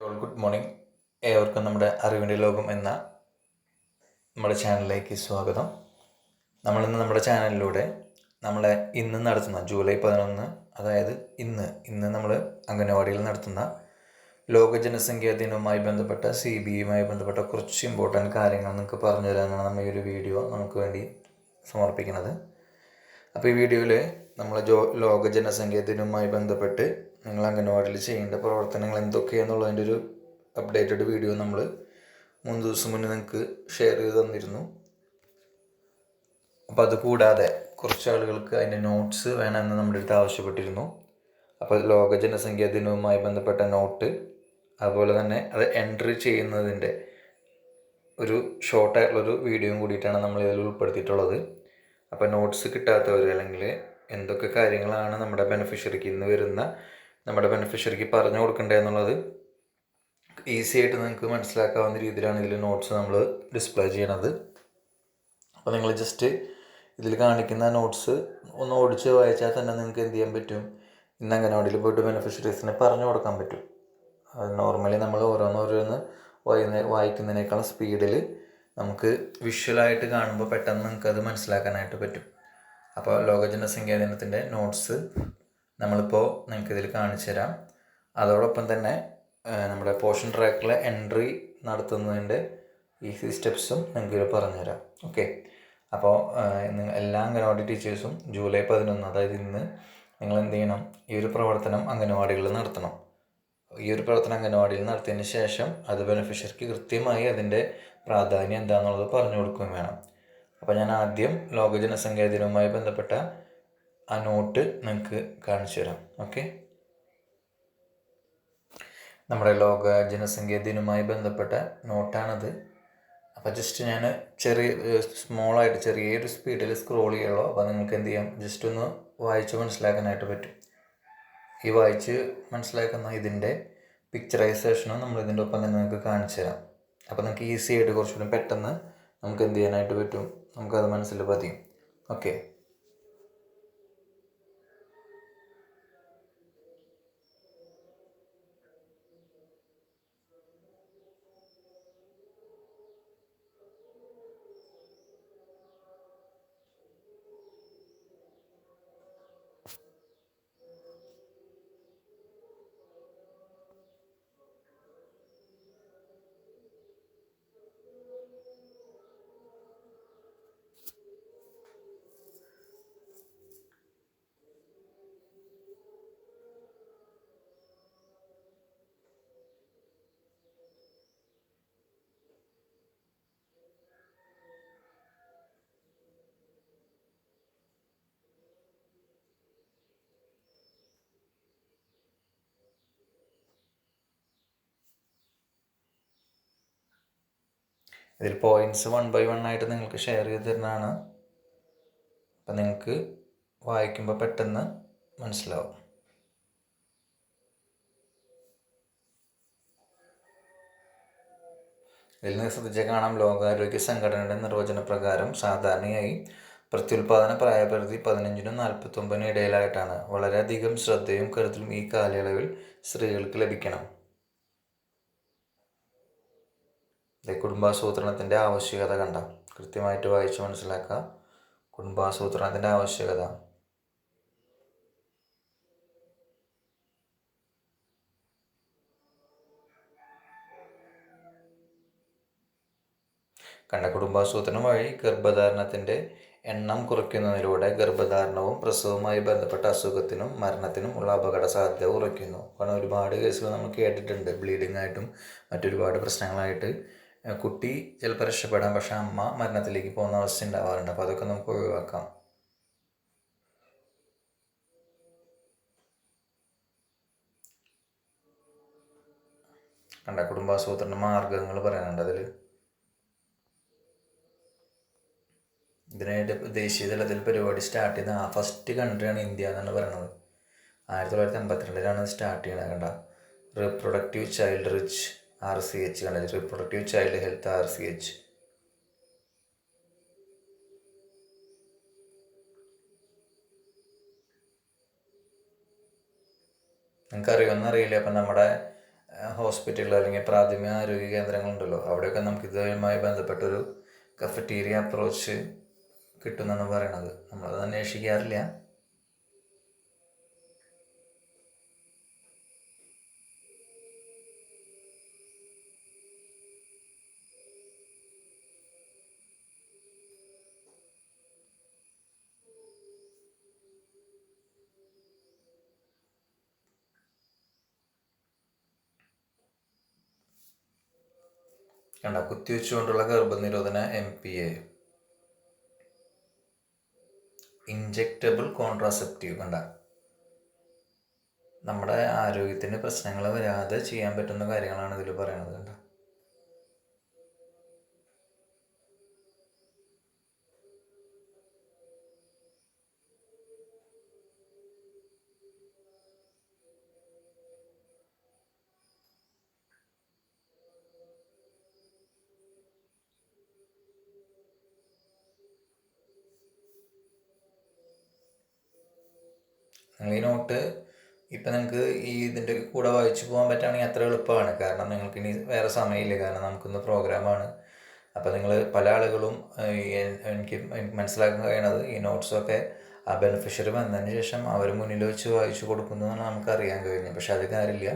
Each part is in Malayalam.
ഗുഡ് മോർണിംഗ് ഏവർക്കും നമ്മുടെ അറിവിന്റെ ലോകം എന്ന നമ്മുടെ ചാനലിലേക്ക് സ്വാഗതം. നമ്മളിന്ന് നമ്മുടെ ചാനലിലൂടെ നമ്മളെ ഇന്ന് നടത്തുന്ന ജൂലൈ പതിനൊന്ന് അതായത് ഇന്ന് ഇന്ന് നമ്മൾ അംഗനവാടിയിൽ നടത്തുന്ന ലോക ജനസംഖ്യാ ദിനവുമായി ബന്ധപ്പെട്ട സി ബി യുമായി ബന്ധപ്പെട്ട കുറച്ച് ഇമ്പോർട്ടന്റ് കാര്യങ്ങൾ നിങ്ങൾക്ക് പറഞ്ഞു തരാനാണ് നമ്മൾ ഈ ഒരു വീഡിയോ നമുക്ക് വേണ്ടി സമർപ്പിക്കുന്നത്. അപ്പോൾ ഈ വീഡിയോയിൽ നമ്മൾ ജോ ലോക ജനസംഖ്യാ ദിനവുമായി ബന്ധപ്പെട്ട് നിങ്ങൾ അംഗനവാടിയിൽ ചെയ്യേണ്ട പ്രവർത്തനങ്ങൾ എന്തൊക്കെയാണെന്നുള്ളതിന്റെ ഒരു അപ്ഡേറ്റഡ് വീഡിയോ നമ്മൾ മൂന്ന് ദിവസം മുന്നേ നിങ്ങൾക്ക് ഷെയർ ചെയ്ത് തന്നിരുന്നു. അപ്പോൾ അത് കൂടാതെ കുറച്ച് ആളുകൾക്ക് അതിന്റെ നോട്ട്സ് വേണമെന്ന് നമ്മുടെ അടുത്ത് ആവശ്യപ്പെട്ടിരുന്നു. അപ്പോൾ ലോക ജനസംഖ്യാ ദിനവുമായി ബന്ധപ്പെട്ട നോട്ട് അതുപോലെ തന്നെ അത് എൻട്രി ചെയ്യുന്നതിന്റെ ഒരു ഷോർട്ടായിട്ടുള്ളൊരു വീഡിയോയും കൂടിയിട്ടാണ് നമ്മൾ ഇതിൽ ഉൾപ്പെടുത്തിയിട്ടുള്ളത്. അപ്പോൾ നോട്ട്സ് കിട്ടാത്തവർ അല്ലെങ്കിൽ എന്തൊക്കെ കാര്യങ്ങളാണ് നമ്മുടെ ബെനിഫിഷ്യറിക്ക് ഇന്ന് വരുന്ന നമ്മുടെ ബെനിഫിഷ്യറിക്ക് പറഞ്ഞു കൊടുക്കണ്ടേ എന്നുള്ളത് ഈസി ആയിട്ട് നിങ്ങൾക്ക് മനസ്സിലാക്കാവുന്ന രീതിയിലാണ് ഇതിൽ നോട്ട്സ് നമ്മൾ ഡിസ്പ്ലേ ചെയ്യണത്. അപ്പോൾ നിങ്ങൾ ജസ്റ്റ് ഇതിൽ കാണിക്കുന്ന നോട്ട്സ് ഒന്ന് ഓടിച്ച് വായിച്ചാൽ തന്നെ നിങ്ങൾക്ക് എന്ത് ചെയ്യാൻ പറ്റും? ഇന്ന് അംഗനവാടിയിൽ പോയിട്ട് ബെനിഫിഷ്യറീസിനെ പറഞ്ഞു കൊടുക്കാൻ പറ്റും. നോർമലി നമ്മൾ ഓരോന്നോരോന്ന് വായിക്കുന്ന വായിക്കുന്നതിനേക്കാളും സ്പീഡിൽ നമുക്ക് വിഷ്വലായിട്ട് കാണുമ്പോൾ പെട്ടെന്ന് നിങ്ങൾക്ക് അത് മനസ്സിലാക്കാനായിട്ട് പറ്റും. അപ്പോൾ ലോക ജനസംഖ്യാ ദിനത്തിന്റെ നോട്ട്സ് നമ്മളിപ്പോൾ നിങ്ങൾക്ക് ഇതിൽ കാണിച്ചു തരാം അതോടൊപ്പം തന്നെ നമ്മുടെ പോർഷൻ ട്രാക്കിലെ എൻട്രി നടത്തുന്നതിന്റെ ഈസി സ്റ്റെപ്സും നിങ്ങൾക്ക് പറഞ്ഞുതരാം. ഓക്കെ? അപ്പോൾ എല്ലാ അംഗനവാടി ടീച്ചേഴ്സും ജൂലൈ പതിനൊന്ന് അതായത് ഇന്ന് നിങ്ങൾ എന്ത് ചെയ്യണം ഈ ഒരു പ്രവർത്തനം അംഗനവാടികളിൽ നടത്തണം. ഈ ഒരു പ്രവർത്തനം അംഗനവാടിയിൽ നടത്തിയതിന് ശേഷം അത് ബെനിഫിഷ്യറിക്ക് കൃത്യമായി അതിന്റെ പ്രാധാന്യം എന്താണെന്നുള്ളത് പറഞ്ഞു കൊടുക്കുകയും വേണം. അപ്പോൾ ഞാൻ ആദ്യം ലോക ജനസംഖ്യാ ദിനവുമായി ബന്ധപ്പെട്ട ആ നോട്ട് നിങ്ങൾക്ക് കാണിച്ചു തരാം. ഓക്കെ? നമ്മുടെ ലോക ജനസംഖ്യാ ദിനവുമായി ബന്ധപ്പെട്ട നോട്ടാണത്. അപ്പോൾ ജസ്റ്റ് ഞാൻ ചെറിയ സ്മോളായിട്ട് ചെറിയൊരു സ്പീഡിൽ സ്ക്രോൾ ചെയ്യുള്ളൂ. അപ്പോൾ നിങ്ങൾക്ക് എന്ത് ചെയ്യാം? ജസ്റ്റ് ഒന്ന് വായിച്ച് മനസ്സിലാക്കാനായിട്ട് പറ്റും. ഈ വായിച്ച് മനസ്സിലാക്കുന്ന ഇതിന്റെ പിക്ചറൈസേഷനും നമ്മൾ ഇതിന്റെ ഒപ്പം തന്നെ നിങ്ങൾക്ക് കാണിച്ചു തരാം. അപ്പോൾ നിങ്ങൾക്ക് ഈസി ആയിട്ട് കുറച്ചുകൂടി പെട്ടെന്ന് നമുക്ക് എന്ത് ചെയ്യാനായിട്ട് പറ്റും? നമുക്കത് മനസ്സിൽ പതിയും. ഓക്കെ? ഇതിൽ പോയിന്റ്സ് വൺ ബൈ വൺ ആയിട്ട് നിങ്ങൾക്ക് ഷെയർ ചെയ്ത് തരുന്നതാണ്. അപ്പം നിങ്ങൾക്ക് വായിക്കുമ്പോൾ പെട്ടെന്ന് മനസ്സിലാവും. ഇതിൽ നിന്ന് ശ്രദ്ധിച്ചാൽ കാണാം. ലോകാരോഗ്യ സംഘടനയുടെ നിർവചന പ്രകാരം സാധാരണയായി പ്രത്യുൽപാദന പ്രായപരിധി പതിനഞ്ചിനും നാൽപ്പത്തൊമ്പതിനും ഇടയിലായിട്ടാണ്. വളരെയധികം ശ്രദ്ധയും കരുതലും ഈ കാലയളവിൽ സ്ത്രീകൾക്ക് ലഭിക്കണം. കുടുംബാസൂത്രണത്തിന്റെ ആവശ്യകത കണ്ട. കൃത്യമായിട്ട് വായിച്ച് മനസ്സിലാക്കുക. കുടുംബാസൂത്രണത്തിന്റെ ആവശ്യകത. കണ്ട കുടുംബാസൂത്രണം വഴി ഗർഭധാരണത്തിന്റെ എണ്ണം കുറയ്ക്കുന്നതിലൂടെ ഗർഭധാരണവും പ്രസവവുമായി ബന്ധപ്പെട്ട അസുഖത്തിനും മരണത്തിനും ഉള്ള അപകട സാധ്യത കുറയ്ക്കുന്നു. കാരണം ഒരുപാട് കേസുകൾ നമ്മൾ കേട്ടിട്ടുണ്ട്. ബ്ലീഡിംഗ് ആയിട്ടും മറ്റൊരുപാട് പ്രശ്നങ്ങളായിട്ട്. കുട്ടി ചിലപ്പോൾ രക്ഷപ്പെടാം പക്ഷെ അമ്മ മരണത്തിലേക്ക് പോകുന്ന അവസ്ഥ ഉണ്ടാവാറുണ്ട്. അപ്പോൾ അതൊക്കെ നമുക്ക് ഒഴിവാക്കാം. കണ്ട കുടുംബാസൂത്രണ മാർഗങ്ങൾ പറയാനുണ്ട് അതിൽ ഇതിനായിട്ട് ദേശീയ തലത്തിൽ പരിപാടി സ്റ്റാർട്ട് ചെയ്ത ഫസ്റ്റ് കൺട്രിയാണ് ഇന്ത്യ എന്നാണ് പറയണത്. ആയിരത്തി തൊള്ളായിരത്തി അമ്പത്തിരണ്ടിലാണ് സ്റ്റാർട്ട് ചെയ്യണത് കണ്ട. Reproductive child rich R C H കണ്ടത് reproductive child health R C H നിങ്ങൾക്ക് അറിയുമെന്ന് അറിയില്ല അപ്പം നമ്മുടെ ഹോസ്പിറ്റലുകൾ അല്ലെങ്കിൽ പ്രാഥമിക ആരോഗ്യ കേന്ദ്രങ്ങളുണ്ടല്ലോ അവിടെയൊക്കെ നമുക്ക് ഇതുമായി ബന്ധപ്പെട്ടൊരു കഫറ്റീരിയ അപ്രോച്ച് കിട്ടുമെന്നാണ് പറയണത്. നമ്മളത് അന്വേഷിക്കാറില്ല. കണ്ട കുത്തിവെച്ചുകൊണ്ടുള്ള ഗർഭനിരോധന M P A injectable contraceptive കണ്ട. നമ്മുടെ ആരോഗ്യത്തിന് പ്രശ്നങ്ങൾ വരാതെ ചെയ്യാൻ പറ്റുന്ന കാര്യങ്ങളാണ് ഇതിൽ പറയുന്നത് കണ്ട. ഈ നോട്ട് ഇപ്പം നിങ്ങൾക്ക് ഈ ഇതിന്റെ കൂടെ വായിച്ചു പോകാൻ പറ്റുകയാണെങ്കിൽ അത്ര എളുപ്പമാണ്. കാരണം നിങ്ങൾക്ക് ഇനി വേറെ സമയമില്ല. കാരണം നമുക്കിന്ന് പ്രോഗ്രാമാണ്. അപ്പോൾ നിങ്ങൾ പല ആളുകളും എനിക്ക് മനസ്സിലാക്കാൻ കഴിയണത് ഈ നോട്ട്സൊക്കെ ആ ബെനിഫിഷ്യറി വന്നതിന് ശേഷം അവർ മുന്നിൽ വെച്ച് വായിച്ചു കൊടുക്കുന്നതാണ് നമുക്ക് അറിയാൻ കഴിയുന്നത്. പക്ഷെ അത് കാര്യമില്ല.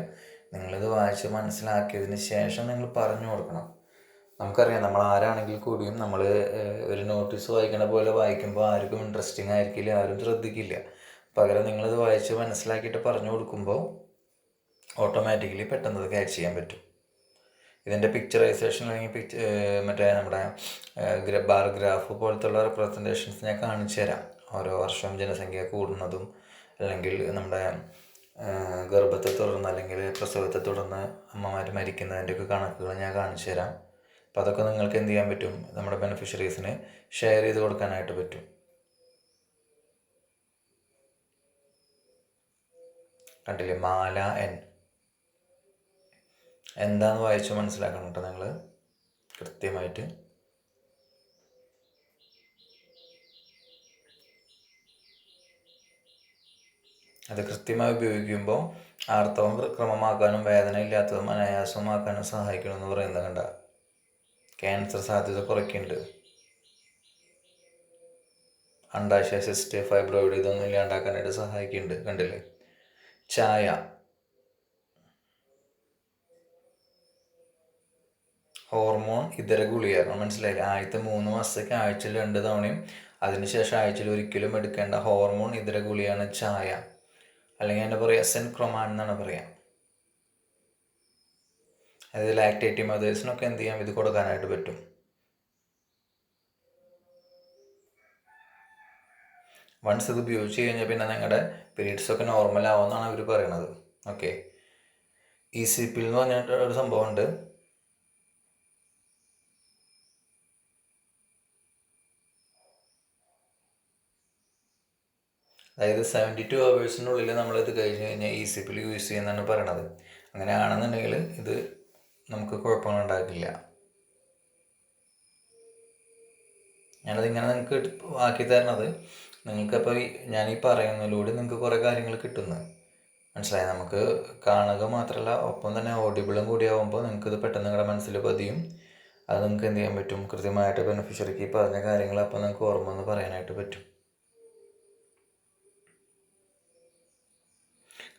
നിങ്ങളിത് വായിച്ച് മനസ്സിലാക്കിയതിന് ശേഷം നിങ്ങൾ പറഞ്ഞു കൊടുക്കണം. നമുക്കറിയാം നമ്മൾ ആരാണെങ്കിൽ കൂടിയും നമ്മൾ ഒരു നോട്ടീസ് വായിക്കണ പോലെ വായിക്കുമ്പോൾ ആർക്കും ഇൻട്രസ്റ്റിംഗ് ആയിരിക്കില്ല ആരും ശ്രദ്ധിക്കില്ല. പകരം നിങ്ങളിത് വായിച്ച് മനസ്സിലാക്കിയിട്ട് പറഞ്ഞു കൊടുക്കുമ്പോൾ ഓട്ടോമാറ്റിക്കലി പെട്ടെന്ന് അത് ക്യാച്ച് ചെയ്യാൻ പറ്റും. ഇതിന്റെ പിക്ചറൈസേഷൻ അല്ലെങ്കിൽ പിക്ച മറ്റേ നമ്മുടെ ബാർ ഗ്രാഫ് പോലത്തുള്ള റെപ്രസെന്റേഷൻസ് ഞാൻ കാണിച്ചു തരാം. ഓരോ വർഷം ജനസംഖ്യ കൂടുന്നതും അല്ലെങ്കിൽ നമ്മുടെ ഗർഭത്തെ തുടർന്ന് അല്ലെങ്കിൽ പ്രസവത്തെ തുടർന്ന് അമ്മമാർ മരിക്കുന്നതിന്റെയൊക്കെ കണക്കുകൾ ഞാൻ കാണിച്ചു തരാം. അപ്പോൾ അതൊക്കെ നിങ്ങൾക്ക് എന്ത് ചെയ്യാൻ പറ്റും? നമ്മുടെ ബെനിഫിഷ്യറീസിന് ഷെയർ ചെയ്ത് കൊടുക്കാനായിട്ട് പറ്റും. കണ്ടില്ലേ? മാല എൻ എന്താന്ന് വായിച്ചു മനസ്സിലാക്കണം കേട്ടോ നിങ്ങൾ കൃത്യമായിട്ട്. അത് കൃത്യമായി ഉപയോഗിക്കുമ്പോൾ ആർത്തവം ക്രമമാക്കാനും വേദന ഇല്ലാത്തതും അനായാസമാക്കാനും സഹായിക്കണമെന്ന് പറയുന്നത് കണ്ട. ക്യാൻസർ സാധ്യത കുറയ്ക്കുന്നുണ്ട് അണ്ടാശയ സിസ്റ്റ് ഫൈബ്രോയിഡ് ഇതൊന്നും ഇല്ലാണ്ടാക്കാനായിട്ട് സഹായിക്കുന്നുണ്ട് കണ്ടില്ലേ? ചായ. ഹോർമോൺ ഇതര ഗുളിക മനസ്സിലായില്ല? ആദ്യത്തെ മൂന്ന് മാസത്തേക്ക് ആഴ്ചയിൽ രണ്ട് തവണയും അതിനുശേഷം ആഴ്ചയിൽ ഒരിക്കലും എടുക്കേണ്ട ഹോർമോൺ ഇതര ഗുളിയാണ് ചായ. അല്ലെങ്കിൽ എന്താ പറയുക സെൻക്രോമാൻ എന്നാണ് പറയുക അതായത് ലാക്ടേറ്റി മദേഴ്സിനൊക്കെ എന്ത് ചെയ്യാം? ഇത് കൊടുക്കാനായിട്ട് പറ്റും. വൺസ് ഇത് ഉപയോഗിച്ച് കഴിഞ്ഞാൽ പിന്നെ നിങ്ങളുടെ പീരീഡ്സ് ഒക്കെ നോർമൽ ആവുമെന്നാണ് അവർ പറയണത്. ഓക്കെ ഇ സി പിൽ എന്ന് പറഞ്ഞിട്ട് ഒരു സംഭവമുണ്ട്. അതായത് സെവന്റി ടു അവേഴ്സിനുള്ളിൽ നമ്മളിത് കഴിഞ്ഞ് കഴിഞ്ഞാൽ ഇ സി പിൽ യൂസ് ചെയ്യുന്നതാണ് പറയണത്. അങ്ങനെ ആണെന്നുണ്ടെങ്കിൽ ഇത് നമുക്ക് കുഴപ്പമൊന്നും ഞാനത് ഇങ്ങനെ നിങ്ങൾക്ക് ആക്കി തരണത്. നിങ്ങൾക്കപ്പോൾ ഞാൻ ഈ പറയുന്നതിലൂടെ നിങ്ങൾക്ക് കുറേ കാര്യങ്ങൾ കിട്ടുന്നു. മനസ്സിലായി? നമുക്ക് കാണുക മാത്രമല്ല ഒപ്പം തന്നെ ഓഡിബിളും കൂടിയാവുമ്പോൾ നിങ്ങൾക്കിത് പെട്ടെന്ന് നിങ്ങളുടെ മനസ്സിൽ പതിയും. അത് നിങ്ങൾക്ക് എന്ത് ചെയ്യാൻ പറ്റും? കൃത്യമായിട്ട് ബെനിഫിഷ്യറിക്ക് പറഞ്ഞ കാര്യങ്ങൾ അപ്പോൾ നിങ്ങൾക്ക് ഓർമ്മ എന്ന് പറയാനായിട്ട് പറ്റും.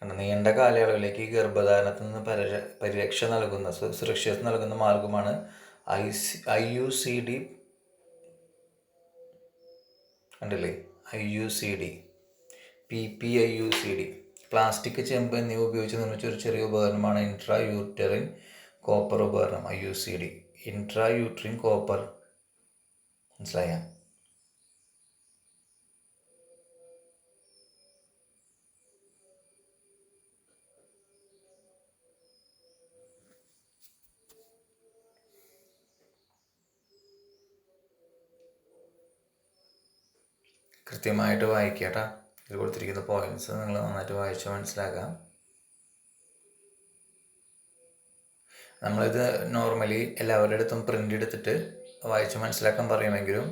കാരണം നീണ്ട കാലയളവിലേക്ക് ഗർഭധാരണത്തിൽ നിന്ന് പരിര പരിരക്ഷ നൽകുന്ന സുരക്ഷിത നൽകുന്ന മാർഗമാണ് I C I U C D. കണ്ടില്ലേ? I U C D P P I U C D plastic ചെമ്പ് എന്നിവ ഉപയോഗിച്ച് നിർമ്മിച്ച ഒരു ചെറിയ ഉപകരണമാണ് ഇൻട്രാ യൂട്ടറിൻ കോപ്പർ ഉപകരണം I U C D. Intra uterine copper. മനസ്സിലായ? കൃത്യമായിട്ട് വായിക്കുക കേട്ടോ. ഇതിൽ കൊടുത്തിരിക്കുന്ന പോയിന്റ്സ് നിങ്ങൾ നന്നായിട്ട് വായിച്ച് മനസ്സിലാക്കാം നമ്മളിത് നോർമലി എല്ലാവരുടെ അടുത്തും പ്രിന്റ് എടുത്തിട്ട് വായിച്ച് മനസ്സിലാക്കാൻ പറയുമെങ്കിലും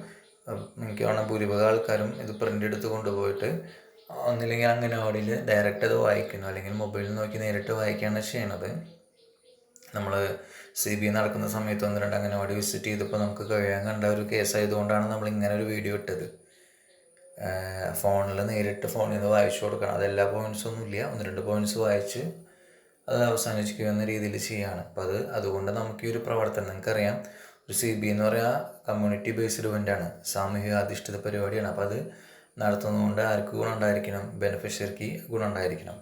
എനിക്ക് വേണം ഭൂരിഭാഗം ആൾക്കാരും ഇത് പ്രിന്റ് എടുത്ത് കൊണ്ടുപോയിട്ട് ഒന്നില്ലെങ്കിൽ അംഗനവാടിയിൽ ഡയറക്റ്റ് അത് വായിക്കുന്നു. അല്ലെങ്കിൽ മൊബൈലിൽ നോക്കി നേരിട്ട് വായിക്കുകയാണ് ചെയ്യണത് നമ്മൾ സി ബി നടക്കുന്ന സമയത്ത് ഒന്ന് രണ്ട് അങ്ങനെ അംഗനവാടി വിസിറ്റ് ചെയ്തപ്പോൾ നമുക്ക് കഴിയാൻ കണ്ട ഒരു കേസായതുകൊണ്ടാണ് നമ്മൾ ഇങ്ങനെ ഒരു വീഡിയോ ഇട്ടത്. ഫോണിൽ നേരിട്ട് ഫോണിൽ നിന്ന് വായിച്ചു കൊടുക്കണം. അതെല്ലാ പോയിന്റ്സൊന്നും ഇല്ല. ഒന്ന് രണ്ട് പോയിന്റ്സ് വായിച്ച് അത് അവസാനിപ്പിക്കുക എന്ന രീതിയിൽ ചെയ്യുകയാണ് അപ്പോൾ അത് അതുകൊണ്ട് നമുക്ക് ഈ ഒരു പ്രവർത്തനം നിങ്ങൾക്കറിയാം. ഒരു സി ബി എന്ന് പറയുക കമ്മ്യൂണിറ്റി ബേസ്ഡ് ഇവന്റാണ് സാമൂഹിക അധിഷ്ഠിത പരിപാടിയാണ്. അപ്പോൾ അത് നടത്തുന്നതുകൊണ്ട് ആർക്ക് ഗുണം ഉണ്ടായിരിക്കണം? ബെനിഫിഷ്യറിക്ക് ഗുണം ഉണ്ടായിരിക്കണം.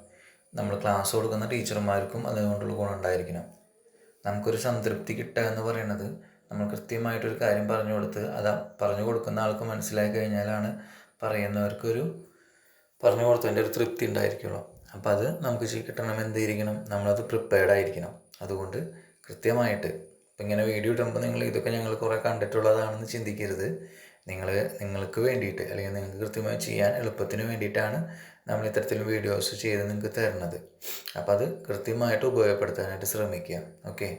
നമ്മൾ ക്ലാസ് കൊടുക്കുന്ന ടീച്ചർമാർക്കും അതുകൊണ്ടുള്ള ഗുണം ഉണ്ടായിരിക്കണം. നമുക്കൊരു സംതൃപ്തി കിട്ടുക എന്ന് പറയുന്നത് നമ്മൾ കൃത്യമായിട്ടൊരു കാര്യം പറഞ്ഞു കൊടുത്ത് അത് പറഞ്ഞു കൊടുക്കുന്ന ആൾക്ക് മനസ്സിലാക്കി കഴിഞ്ഞാലാണ് പറയുന്നവർക്കൊരു പറഞ്ഞു കൊടുത്തതിന്റെ ഒരു തൃപ്തി ഉണ്ടായിരിക്കുള്ളൂ. അപ്പോൾ അത് നമുക്ക് കിട്ടണം എന്തായിരിക്കണം നമ്മളത് പ്രിപ്പയർഡ് ആയിരിക്കണം. അതുകൊണ്ട് കൃത്യമായിട്ട് ഇപ്പം ഇങ്ങനെ വീഡിയോ ഇടുമ്പോൾ നിങ്ങൾ ഇതൊക്കെ ഞങ്ങൾ കുറേ കണ്ടിട്ടുള്ളതാണെന്ന് ചിന്തിക്കരുത്. നിങ്ങൾ നിങ്ങൾക്ക് വേണ്ടിയിട്ട് അല്ലെങ്കിൽ നിങ്ങൾക്ക് കൃത്യമായി ചെയ്യാൻ എളുപ്പത്തിന് വേണ്ടിയിട്ടാണ് നമ്മൾ ഇത്തരത്തിൽ വീഡിയോസ് ചെയ്ത് നിങ്ങൾക്ക് തരുന്നത്. അപ്പോൾ അത് കൃത്യമായിട്ട് ഉപയോഗപ്പെടുത്താനായിട്ട് ശ്രമിക്കുക. ഓക്കെ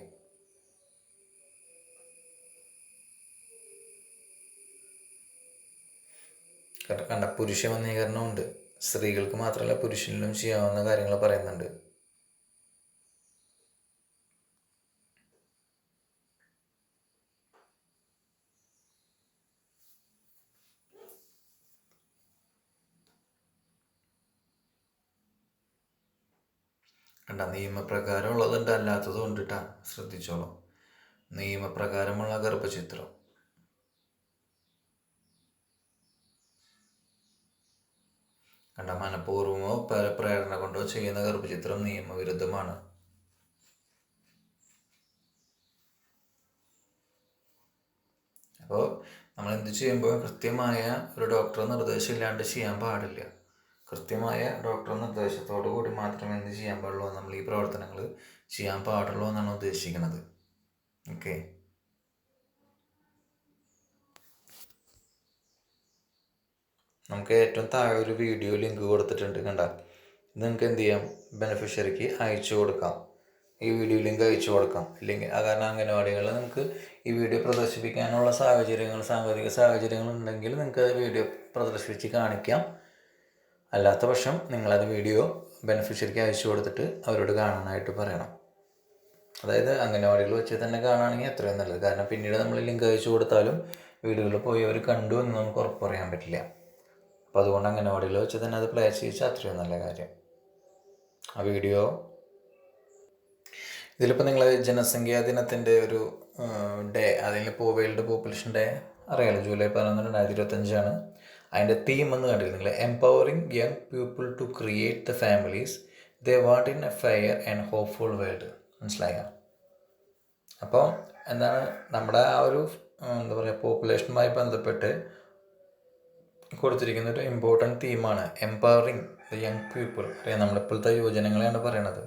കണ്ട പുരുഷ വന്നീകരണമുണ്ട് സ്ത്രീകൾക്ക് മാത്രമല്ല പുരുഷനിലും ചെയ്യാവുന്ന കാര്യങ്ങൾ പറയുന്നുണ്ട്. കണ്ട നിയമപ്രകാരം ഉള്ളതുണ്ട്. അല്ലാത്തതും ഉണ്ട് ശ്രദ്ധിച്ചോളൂ. നിയമപ്രകാരമുള്ള ഗർഭചിത്രം. കണ്ട മനഃപൂർവമോ പ്രേരണ കൊണ്ടോ ചെയ്യുന്ന ഗർഭചിത്രം നിയമവിരുദ്ധമാണ്. അപ്പോൾ നമ്മൾ എന്ത് ചെയ്യുമ്പോൾ കൃത്യമായ ഒരു ഡോക്ടറെ നിർദ്ദേശം ഇല്ലാണ്ട് ചെയ്യാൻ പാടില്ല. കൃത്യമായ ഡോക്ടർ നിർദ്ദേശത്തോടു കൂടി മാത്രമേ എന്ത് ചെയ്യാൻ പാടുള്ളൂ? നമ്മൾ ഈ പ്രവർത്തനങ്ങൾ ചെയ്യാൻ പാടുള്ളൂ എന്നാണ് ഉദ്ദേശിക്കുന്നത്. ഓക്കെ? നമുക്ക് ഏറ്റവും താഴെ ഒരു വീഡിയോ ലിങ്ക് കൊടുത്തിട്ടുണ്ട് കണ്ട. ഇത് നിങ്ങൾക്ക് എന്ത് ചെയ്യാം? ബെനിഫിഷ്യറിക്ക് അയച്ചു കൊടുക്കാം. ഈ വീഡിയോ ലിങ്ക് അയച്ചു കൊടുക്കാം. ഇല്ലെങ്കിൽ കാരണം അംഗനവാടികളിൽ നിങ്ങൾക്ക് ഈ വീഡിയോ പ്രദർശിപ്പിക്കാനുള്ള സാഹചര്യങ്ങൾ സാങ്കേതിക സാഹചര്യങ്ങൾ ഉണ്ടെങ്കിൽ നിങ്ങൾക്ക് അത് വീഡിയോ പ്രദർശിപ്പിച്ച് കാണിക്കാം. അല്ലാത്ത പക്ഷം നിങ്ങളത് വീഡിയോ ബെനിഫിഷ്യറിക്ക് അയച്ചു കൊടുത്തിട്ട് അവരോട് കാണാനായിട്ട് പറയണം. അതായത് അംഗനവാടികൾ വെച്ച് തന്നെ കാണുകയാണെങ്കിൽ അത്രയും നല്ലത്. കാരണം പിന്നീട് നമ്മൾ ലിങ്ക് അയച്ചു കൊടുത്താലും വീടുകളിൽ പോയി അവർ കണ്ടു എന്ന് നമുക്ക് ഉറപ്പ് പറയാൻ പറ്റില്ല. അപ്പോൾ അതുകൊണ്ട് അംഗനവാടികൾ വെച്ച് തന്നെ അത് പ്ലേ ചെയ്യിച്ചാൽ അത്രയും നല്ല കാര്യം. ആ വീഡിയോ ഇതിലിപ്പോൾ നിങ്ങൾ ജനസംഖ്യാ ദിനത്തിന്റെ ഒരു ഡേ അതിലിപ്പോൾ വേൾഡ് പോപ്പുലേഷൻ ഡേ അറിയാലോ? ജൂലൈ പതിനൊന്ന് രണ്ടായിരത്തി ഇരുപത്തഞ്ചാണ് അതിന്റെ തീം എന്ന് കണ്ടില്ല നിങ്ങൾ empowering young people to create the families they want in a fair and hopeful world മനസ്സിലായ? അപ്പോൾ എന്താണ് നമ്മുടെ ആ ഒരു എന്താ പറയുക പോപ്പുലേഷനുമായി ബന്ധപ്പെട്ട് കൊടുത്തിരിക്കുന്ന ഒരു ഇമ്പോർട്ടന്റ് തീമാണ് എംപവറിങ് ദ യങ് പീപ്പിൾ അറിയാം നമ്മളിപ്പോഴത്തെ യുവജനങ്ങളെയാണ് പറയണത്.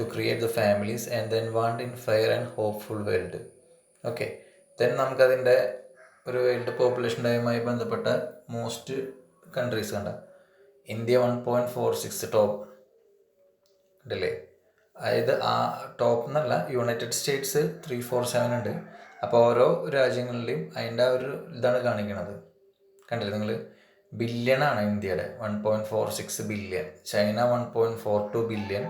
To create the families and then want in fair and hopeful world okay then നമുക്കതിന്റെ ഒരു വേൾഡ് പോപ്പുലേഷൻ ഡേയുമായി ബന്ധപ്പെട്ട മോസ്റ്റ് കൺട്രീസ് കണ്ട. India one point four six top ഉണ്ടല്ലേ അതായത് ആ ടോപ്പ് എന്നല്ല United States three four seven ഉണ്ട്. അപ്പോൾ ഓരോ രാജ്യങ്ങളിലെയും അതിന്റെ ആ ഒരു ഇതാണ് കാണിക്കുന്നത് കണ്ടില്ലേ നിങ്ങൾ ബില്യണാണ് ഇന്ത്യയുടെ. One point four six billion China one point four two billion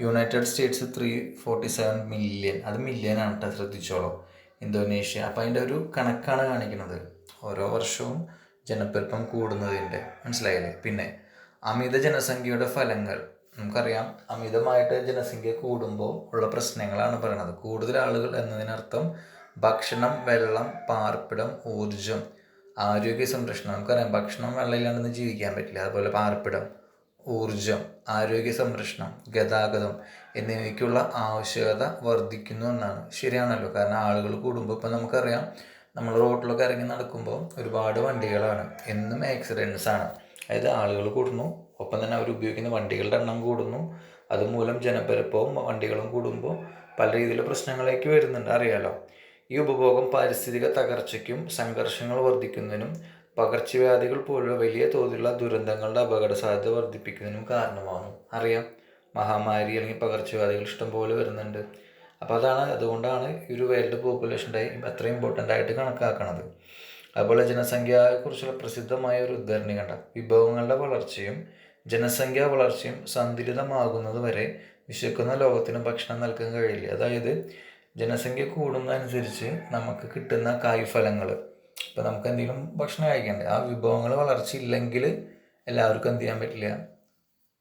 United States three forty seven million അത് മില്യൺ ആണ് കേട്ടോ ശ്രദ്ധിച്ചോളൂ. ഇന്തോനേഷ്യ. അപ്പം അതിന്റെ ഒരു കണക്കാണ് കാണിക്കുന്നത്. ഓരോ വർഷവും ജനപ്പെരുപ്പം കൂടുന്നതിന്റെ മനസ്സിലായില്ലേ? പിന്നെ അമിത ജനസംഖ്യയുടെ ഫലങ്ങൾ. നമുക്കറിയാം അമിതമായിട്ട് ജനസംഖ്യ കൂടുമ്പോൾ ഉള്ള പ്രശ്നങ്ങളാണ് പറയുന്നത് കൂടുതൽ ആളുകൾ എന്നതിനർത്ഥം ഭക്ഷണം വെള്ളം പാർപ്പിടം ഊർജം ആരോഗ്യ സംരക്ഷണം നമുക്കറിയാം ഭക്ഷണം വെള്ളമില്ലാണ്ടൊന്നും ജീവിക്കാൻ പറ്റില്ല. അതുപോലെ പാർപ്പിടം ഊർജം ആരോഗ്യ സംരക്ഷണം ഗതാഗതം എന്നിവയ്ക്കുള്ള ആവശ്യകത വർദ്ധിക്കുന്നു എന്നാണ്. ശരിയാണല്ലോ. കാരണം ആളുകൾ കൂടുമ്പോൾ ഇപ്പം നമുക്കറിയാം നമ്മൾ റോഡിലൊക്കെ ഇറങ്ങി നടക്കുമ്പോൾ ഒരുപാട് വണ്ടികളാണ്. എന്നും ആക്സിഡൻസ് ആണ്. അതായത് ആളുകൾ കൂടുന്നു ഒപ്പം തന്നെ അവർ ഉപയോഗിക്കുന്ന വണ്ടികളുടെ എണ്ണം കൂടുന്നു. അതുമൂലം ജനപരപ്പവും വണ്ടികളും കൂടുമ്പോൾ പല രീതിയിലുള്ള പ്രശ്നങ്ങളിലേക്ക് വരുന്നുണ്ട്. അറിയാലോ? ഈ ഉപഭോഗം പാരിസ്ഥിതിക തകർച്ചയ്ക്കും സംഘർഷങ്ങൾ വർദ്ധിക്കുന്നതിനും പകർച്ചവ്യാധികൾ പോലുള്ള വലിയ തോതിലുള്ള ദുരന്തങ്ങളുടെ അപകട സാധ്യത വർദ്ധിപ്പിക്കുന്നതിനും കാരണമാകുന്നു. അറിയാം മഹാമാരി അല്ലെങ്കിൽ പകർച്ചവ്യാധികൾ ഇഷ്ടംപോലെ വരുന്നുണ്ട്. അപ്പോൾ അതാണ് അതുകൊണ്ടാണ് ഈ ഒരു വേൾഡ് പോപ്പുലേഷൻ ഡേ അത്ര ഇമ്പോർട്ടന്റ് ആയിട്ട് കണക്കാക്കണത്. അതുപോലെ ജനസംഖ്യയെക്കുറിച്ചുള്ള പ്രസിദ്ധമായ ഒരു ഉദ്ധരണി കണ്ട വിഭവങ്ങളുടെ വളർച്ചയും ജനസംഖ്യാ വളർച്ചയും സന്തുലിതമാകുന്നത് വരെ വിശക്കുന്ന ലോകത്തിന് ഭക്ഷണം നൽകാൻ കഴിയില്ല. അതായത് ജനസംഖ്യ കൂടുന്നതനുസരിച്ച് നമുക്ക് കിട്ടുന്ന കായ്ഫലങ്ങൾ. ഇപ്പം നമുക്ക് എന്തെങ്കിലും ഭക്ഷണം കഴിക്കണ്ടേ? ആ വിഭവങ്ങൾ വളർച്ചയില്ലെങ്കിൽ എല്ലാവർക്കും എന്ത് ചെയ്യാൻ പറ്റില്ല?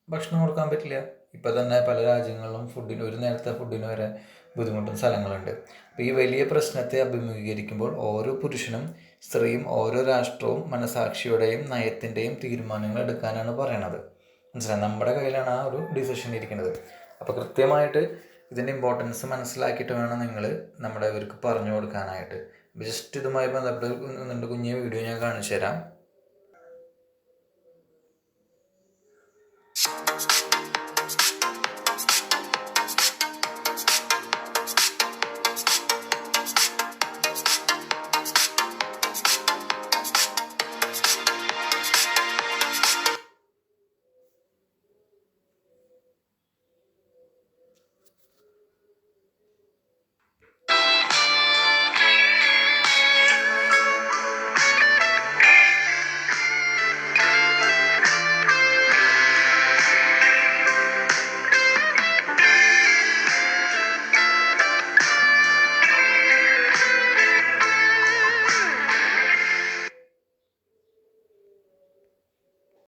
ഭക്ഷണം കൊടുക്കാൻ പറ്റില്ല. ഇപ്പം തന്നെ പല രാജ്യങ്ങളിലും ഫുഡിന് ഒരു നേരത്തെ ഫുഡിന് വരെ ബുദ്ധിമുട്ടും സ്ഥലങ്ങളുണ്ട്. അപ്പോൾ ഈ വലിയ പ്രശ്നത്തെ അഭിമുഖീകരിക്കുമ്പോൾ ഓരോ പുരുഷനും സ്ത്രീയും ഓരോ രാഷ്ട്രവും മനസാക്ഷിയുടെയും നയത്തിന്റെയും തീരുമാനങ്ങൾ എടുക്കാനാണ് പറയണത്. മനസ്സിലായി? നമ്മുടെ കയ്യിലാണ് ആ ഒരു ഡിസിഷൻ ഇരിക്കുന്നത്. അപ്പോൾ കൃത്യമായിട്ട് ഇതിന്റെ ഇമ്പോർട്ടൻസ് മനസ്സിലാക്കിയിട്ട് വേണം നിങ്ങൾ നമ്മുടെ ഇവർക്ക് പറഞ്ഞു കൊടുക്കാനായിട്ട്. ജസ്റ്റ് ഇതുമായി ബന്ധപ്പെട്ട് നിങ്ങളുടെ കുഞ്ഞ് വീഡിയോ ഞാൻ കാണിച്ചു തരാം